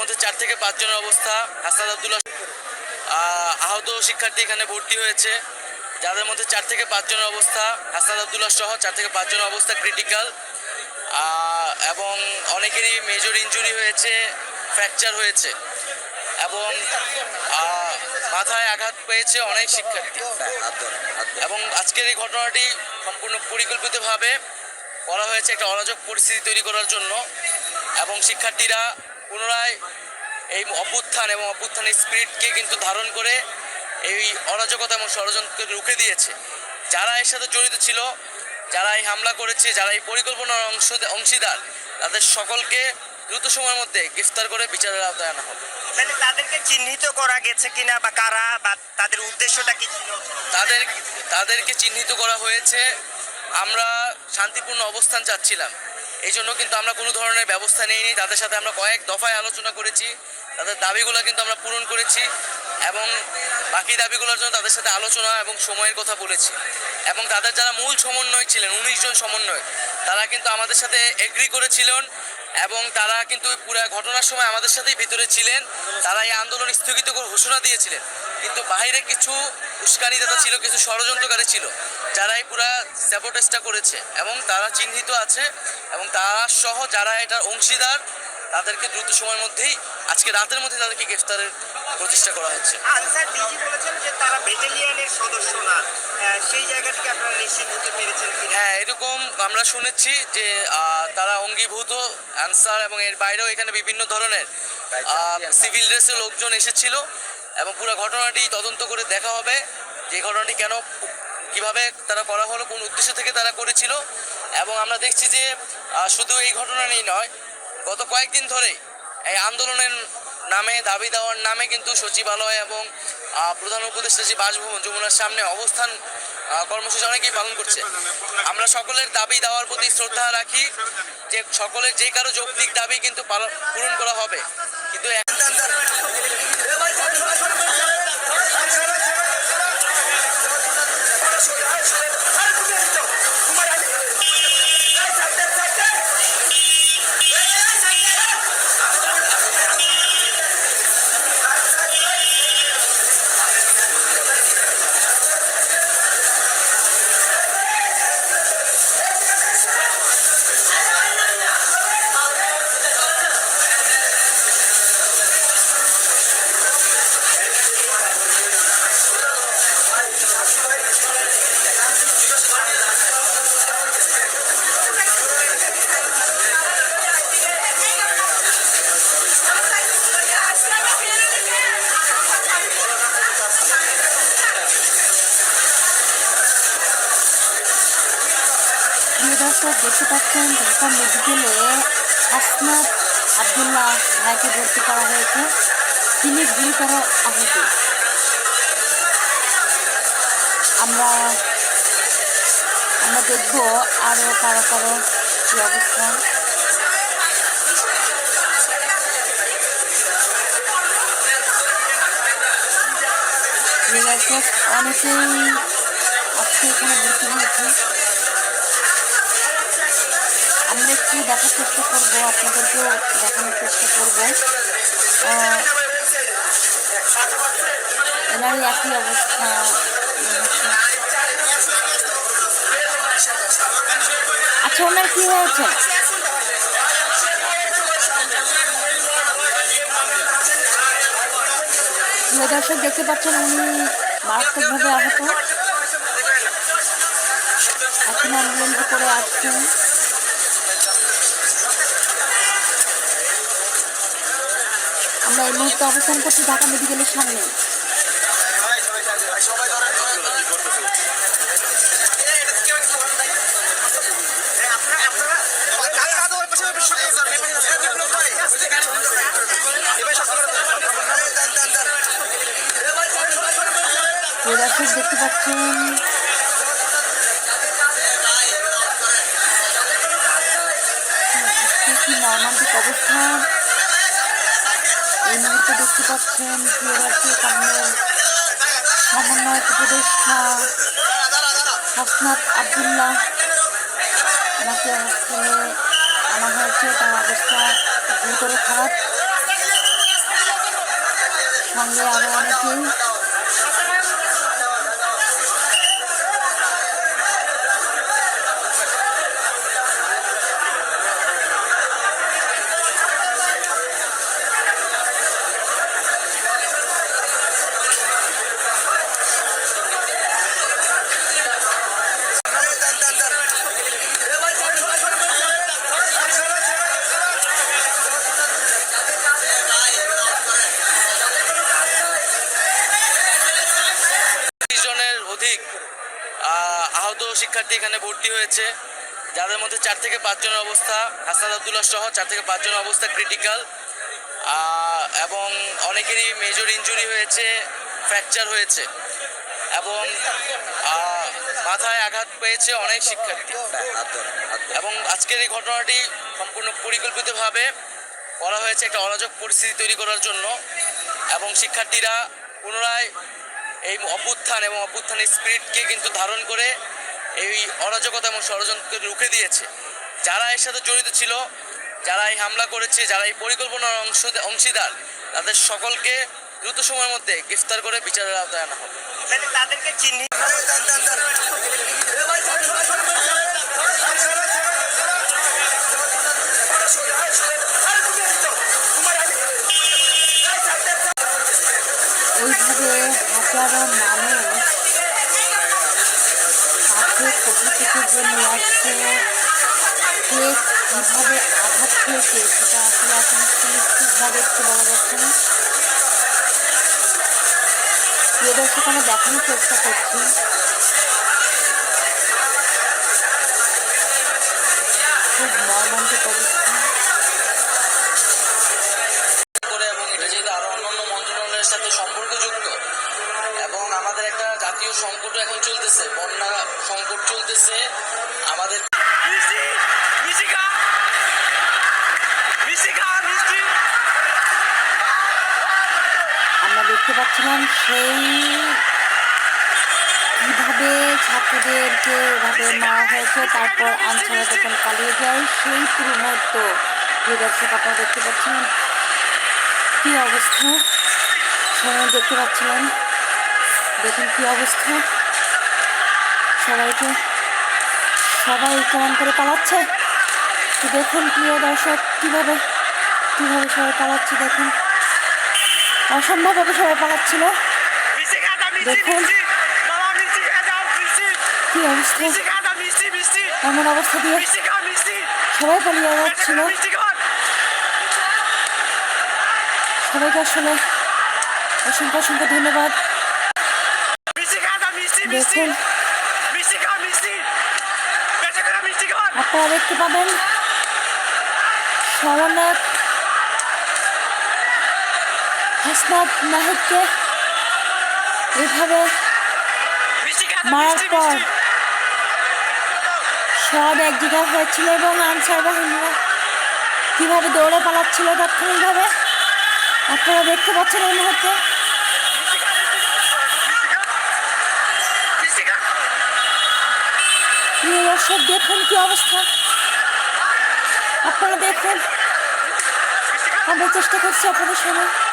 মধ্যে চার থেকে পাঁচজনের অবস্থা, হাসান আবদুল্লাহ আহত শিক্ষার্থী এখানে ভর্তি হয়েছে। যাদের মধ্যে চার থেকে পাঁচজনের অবস্থা, হাসান আবদুল্লাহ সহ চার থেকে পাঁচজনের অবস্থা ক্রিটিক্যাল এবং অনেকেরই মেজর ইঞ্জুরি হয়েছে ফ্র্যাকচার হয়েছে। এবং মাথায় আঘাত পেয়েছে অনেক শিক্ষার্থী। এবং আজকের এই ঘটনাটি সম্পূর্ণ পরিকল্পিতভাবে করা হয়েছে, একটা অরাজক পরিস্থিতি তৈরি করার জন্য। এবং শিক্ষার্থীরা পুনরায় এই অভ্যুত্থান এবং অভ্যুত্থানের স্পিরিটকে কিন্তু ধারণ করে এই অরাজকতা এবং ষড়যন্ত্রকে রুখে দিয়েছে। যারা এর সাথে জড়িত ছিল যারা এই হামলা করেছে যারা এই পরিকল্পনার অংশ অংশীদার তাদের সকলকে দ্রুত সময়ের মধ্যে গ্রেফতার করে বিচারের আওতায় আনা হবে। মানে তাদেরকে চিহ্নিত করা গেছে কিনা বা কারা বা তাদের উদ্দেশ্যটা কি ছিল? তাদের তাদেরকে চিহ্নিত করা হয়েছে। আমরা শান্তিপূর্ণ অবস্থান চাচ্ছিলাম। এই জন্য কিন্তু আমরা কোনো ধরনের ব্যবস্থা নিইনি। তাদের সাথে আমরা কয়েক দফায় আলোচনা করেছি। তাদের দাবিগুলো কিন্তু আমরা পূরণ করেছি এবং বাকি দাবিগুলোর জন্য তাদের সাথে আলোচনা এবং সময়ের কথা বলেছি। এবং তাদের যারা মূল সমন্বয় ছিলেন, উনিশ জন সমন্বয় তারা কিন্তু আমাদের সাথে এগ্রি করেছিলেন এবং তারা কিন্তু পুরো ঘটনার সময় আমাদের সাথেই ভিতরে ছিলেন। তারা এই আন্দোলন স্থগিত করে ঘোষণা দিয়েছিলেন। কিন্তু বাইরে কিছু উস্কানিদাতা ছিল, কিছু ষড়যন্ত্রকারী ছিল, যারা এই পুরা স্যাবোটেজটা করেছে এবং তারা চিহ্নিত আছে এবং তারা সহ যারা এটার অংশীদার তাদেরকে দ্রুত সময়ের মধ্যেই আজকে রাতের মধ্যে তাদেরকে গ্রেফতারের প্রচেষ্টা করা হচ্ছে। আনসার ডিজি বলেছেন যে তারা ব্যাটালিয়নের সদস্য না। সেই জায়গা থেকে আপনারা নিশ্চিত হতে পেরেছেন হ্যাঁ এরকম আমরা শুনেছি যে তারা অঙ্গীভূত আনসার এবং এর বাইরেও এখানে বিভিন্ন ধরনের সিভিল ড্রেসের লোকজন এসেছিল এবং পুরো ঘটনাটি তদন্ত করে দেখা হবে যে ঘটনাটি কেন কীভাবে তারা করা হলো কোন উদ্দেশ্য থেকে তারা করেছিল। এবং আমরা দেখছি যে শুধু এই ঘটনা নিয়ে নয় গত কয়েকদিন ধরে এই আন্দোলনের নামে, দাবি দেওয়ার নামে কিন্তু সচিবালয় এবং প্রধান উপদেষ্টা যে বাসভবন যমুনার সামনে অবস্থান কর্মসূচি অনেকেই পালন করছে। আমরা সকলের দাবি দেওয়ার প্রতি শ্রদ্ধা রাখি যে সকলের যে কারও যৌক্তিক দাবি কিন্তু পূরণ করা হবে। কিন্তু দর্শক দেখতে পাচ্ছেন ঢাকা মেডিকেলে হাসনাত আবদুল্লাহ ভাইকে ভর্তি করা হয়েছে। তিনি গুরুতর আহত। আমরা আমরা দেখব আরও কারও কারও কি অবস্থা। অনেকেই আজকে এখানে ভর্তি হয়েছে। আমরা একটু দেখার চেষ্টা করব, আপনাদেরকেও দেখানোর চেষ্টা করব। এনারই একই অবস্থা আচ্ছা ওনার কি হয়েছে? দর্শক দেখতে পাচ্ছেন, উনি মারাত্মকভাবে আহত। এখন অ্যাম্বুলেন্সে করে আসছেন। আমরা এই মুহূর্তে অবস্থান করছি ঢাকা মেডিকেলের সামনে। দেখতে পাচ্ছেন। তো দেখতে পাচ্ছেন সমন্বয় উপদেষ্টা হাসনাথ আবদুল্লাহ। আমাকে হসপিটালে আনা হয়েছে তার অবস্থা গুরুতর খারাপ। সঙ্গে আরও অনেকেই শিক্ষার্থী এখানে ভর্তি হয়েছে। যাদের মধ্যে চার থেকে পাঁচ জনের অবস্থা, হাসান আবদুল্লাহ সহ চার থেকে পাঁচ জনের অবস্থা ক্রিটিক্যাল এবং অনেকেরই মেজর ইঞ্জুরি হয়েছে ফ্র্যাকচার হয়েছে। এবং মাথায় আঘাত পেয়েছে অনেক শিক্ষার্থী। এবং আজকের এই ঘটনাটি সম্পূর্ণ পরিকল্পিতভাবে করা হয়েছে একটা অরাজক পরিস্থিতি তৈরি করার জন্য। এবং শিক্ষার্থীরা পুনরায় এই অভ্যুত্থান এবং অভ্যুত্থানের স্পিরিটকে কিন্তু ধারণ করে এই অরাজকতা এবং ষড়যন্ত্রকে রুখে দিয়েছে। যারা এর সাথে জড়িত ছিল যারা এই হামলা করেছে যারা এই পরিকল্পনার অংশ অংশীদার তাদের সকলকে দ্রুত সময়ের মধ্যে গ্রেফতার করে বিচারের আওতায় আনা হবে। মানে তাদেরকে চিহ্নিত হাজারো প্রিয় দেখানোর চেষ্টা করছি। খুব মর্মান্তিক অবস্থা। এটা যেহেতু আরও অন্যান্য মন্ত্রণালয়ের সাথে সম্পর্কযুক্ত এবং আমাদের একটা জাতীয় সংকট এখন চলতেছে বন্যা সংকট চলতেছে আমাদের দেখতে পাচ্ছিলাম সেই কীভাবে ছাত্রদেরকে এভাবে মারা হয়েছে, তারপর আনসারা যখন পালিয়ে যায়, সেই পুরো মুহূর্ত যে দর্শক আপনারা দেখতে পাচ্ছিলেন, কী অবস্থা? সবাই দেখতে পাচ্ছিলাম দেখুন কী অবস্থা। সবাইকে, সবাই কেমন করে পালাচ্ছে? দেখুন প্রিয় দর্শক, কীভাবে কীভাবে সবাই পালাচ্ছে দেখুন। অসম্ভবভাবে সবাই পালাচ্ছিল। দেখুন। কি অবস্থা? এমন অবস্থা দিয়ে সবাই পালিয়ে যাচ্ছিল। সবাইকে আসলে অসংখ্য অসংখ্য ধন্যবাদ। দেখুন। আপনারা দেখতে পাবেন শরণাথ হাসনাত নাহিদকে এভাবে মারার পর সব এক জায়গায় হয়েছিল এবং আনসার বাহিনীরা কীভাবে দৌড়ে পালাচ্ছিল তাৎক্ষণিকভাবে আপনারা দেখতে পাচ্ছেন এই মুহূর্তে। দর্শক দেখুন কি অবস্থা। আপনারা দেখুন। আমরা চেষ্টা করছি আপনাদের সঙ্গে।